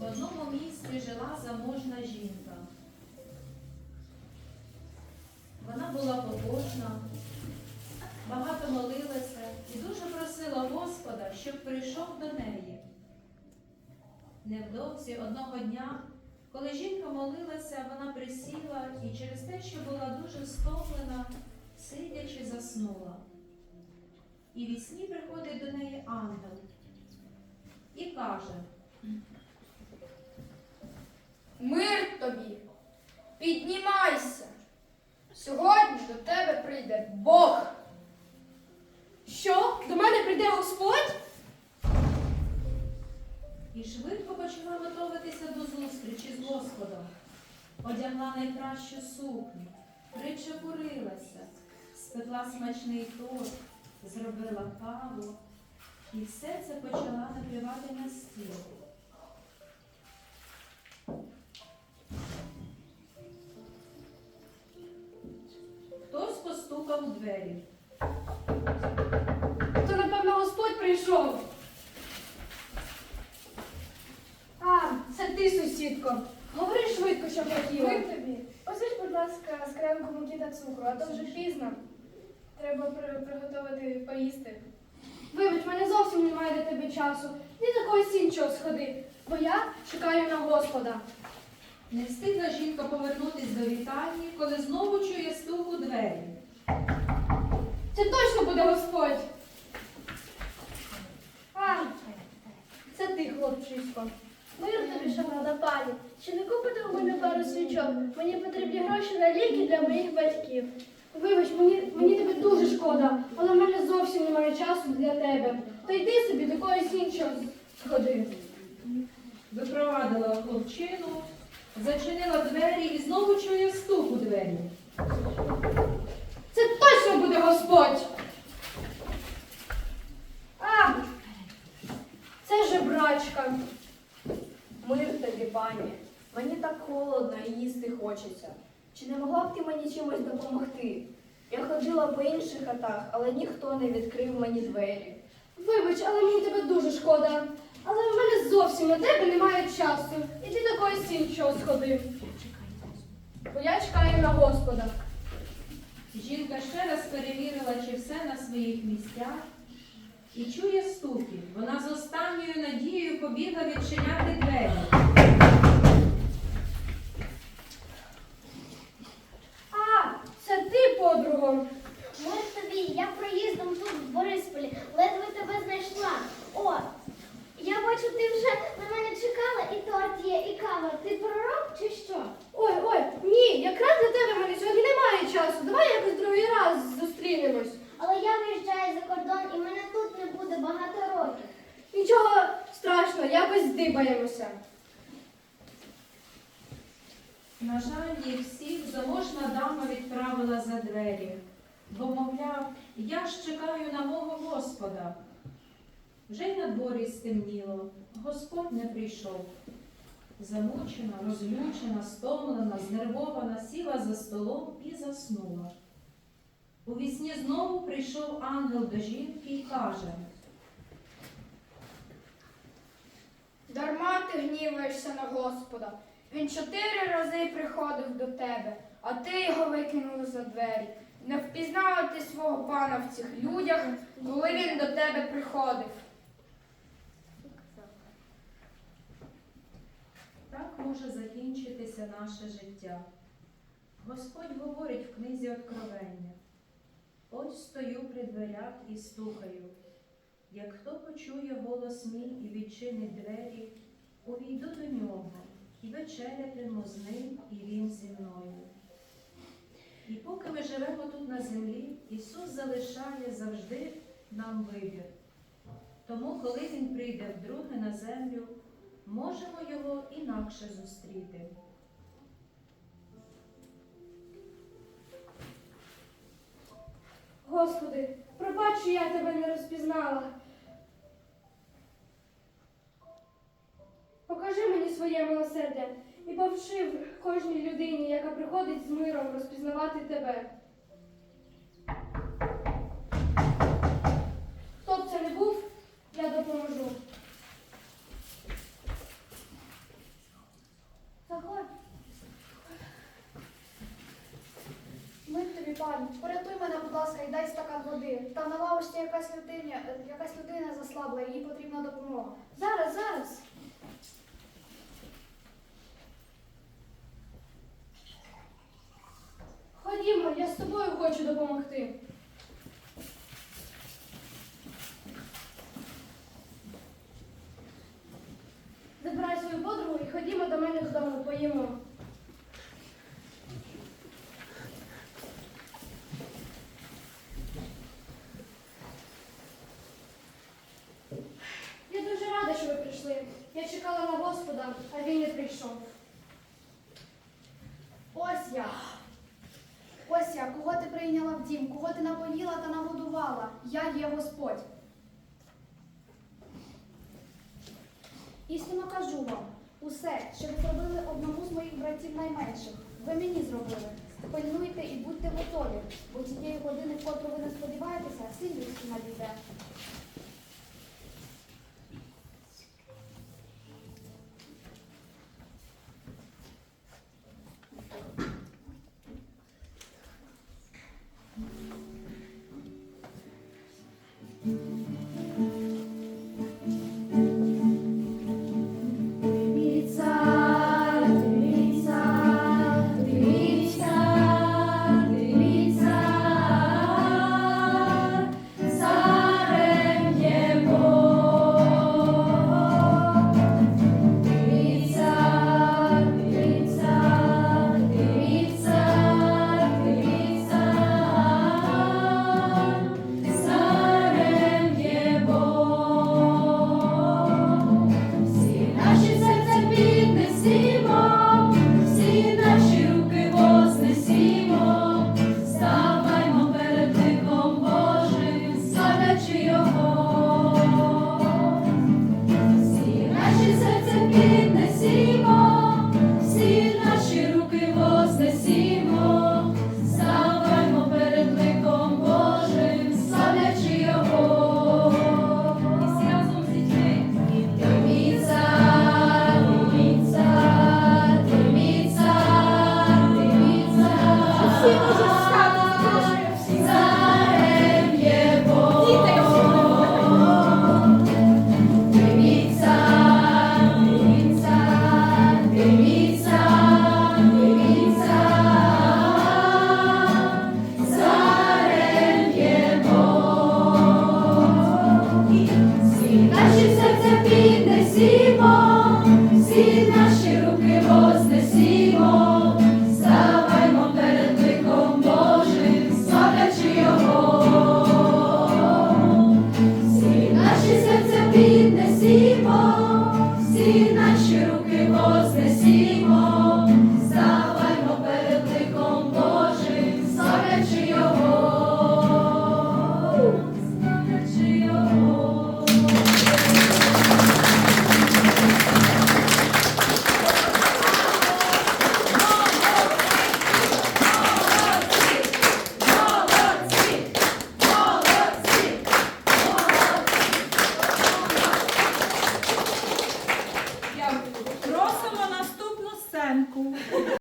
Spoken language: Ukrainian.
В одному місті жила заможна жінка. Вона була побожна, багато молилася і дуже просила Господа, щоб прийшов до неї. Невдовзі одного дня, коли жінка молилася, вона присіла і через те, що була дуже стомлена, сидячи, заснула. І від сні приходить до неї ангел і каже, Одягла найкращу сукню, причепурилася, спекла смачний торт, зробила каву і все це почала накривати на стіл. Хтось постукав у двері. То, напевно, Господь прийшов. А, це ти, сусідко. Говори швидко, що хотіла. Мир тобі. Посиш, будь ласка, муки та цукру, а то вже пізно. Треба при- приготувати поїсти. Вибач, мене зовсім немає до тебе часу. Ні до когось іншого сходи, бо я чекаю на Господа. Не встигла жінка повернутись до вітальні, коли знову чує стук у двері. Це точно буде Господь. А, це ти, хлопчисько. Мир тобі, шановна пані. Чи не купите у мене пару свічок? Мені потрібні гроші на ліки для моїх батьків. Вибач, мені, мені тебе дуже шкода, але в мене зовсім немає часу для тебе. Та йди собі до когось іншого сходи. Випровадила хлопчину, зачинила двері і знову чує стук у двері. Це точно буде Господь. А, це жебрачка. Мир тобі, пані. Мені так холодно і їсти хочеться. Чи не могла б ти мені чимось допомогти? Я ходила по інших хатах, але ніхто не відкрив мені двері. Вибач, але мені тебе дуже шкода. Але в мене зовсім на тебе немає часу. Іди до когось іншого сходи. Бо я чекаю на Господа. Жінка ще раз перевірила, чи все на своїх місцях, і чує стуки. Вона з останньою надією побігла відчиняти двері. А, це ти, подруго. Мир тобі, я проїздом тут в Борисполі, ледве тебе знайшла. О, я бачу, ти вже на мене чекала, і торт є. Ти пророк чи що? Ой, ой, ні, якраз для тебе мене сьогодні немає часу. Давай якось другий раз зустрінемось. Але я виїжджаю за кордон і мене тут не буде багато років. Нічого страшного, якось здибаємося. На жаль, їх всіх заможна дама відправила за двері, бо, мовляв, я ж чекаю на мого Господа. Вже й на дворі стемніло, Господь не прийшов. Замучена, розлючена, стомлена, знервована, сіла за столом і заснула. У вісні знову прийшов ангел до жінки і каже, Дарма ти гніваєшся на Господа. Він чотири рази приходив до тебе, а ти його викинула за двері. Не впізнала ти свого пана в цих людях, коли він до тебе приходив. Так може закінчитися наше життя. Господь говорить в книзі Откровення. Ось стою при дверях і стукаю. Як хто почує голос мій і відчинить двері, увійду до нього і вечерятиму з ним, і він зі мною. І поки ми живемо тут на землі, Ісус залишає завжди нам вибір. Тому, коли Він прийде вдруге на землю, можемо його інакше зустріти. Господи, пробач, що я тебе не розпізнала. Покажи мені своє милосердя і повчи кожній людині, яка приходить з миром розпізнавати тебе. Хто б це не був, я допоможу. Пані, порятуй мене, будь ласка, і дай стакан води. Там на лавочці якась людина, якась людина заслабла, їй потрібна допомога. Зараз, зараз. Ходімо, я з тобою хочу допомогти. Забирай свою подругу і ходімо до мене додому, поїмо. Я дуже рада, що ви прийшли. Я чекала на Господа, а він не прийшов. Ось я. Ось я, кого ти прийняла в дім, кого ти напоїла та нагодувала. Я є Господь. Істинно кажу вам, усе, що ви зробили одному з моїх братів найменших, ви мені зробили. Пильнуйте і будьте готові, бо тієї години, в котру ви не сподіваєтеся, син людський надійде. Вознесімо, всі наші руки вознесімо, ставаймо перед ликом Божим, славлячи його, всі наші серця піднесімо, всі наші руки вознесімо.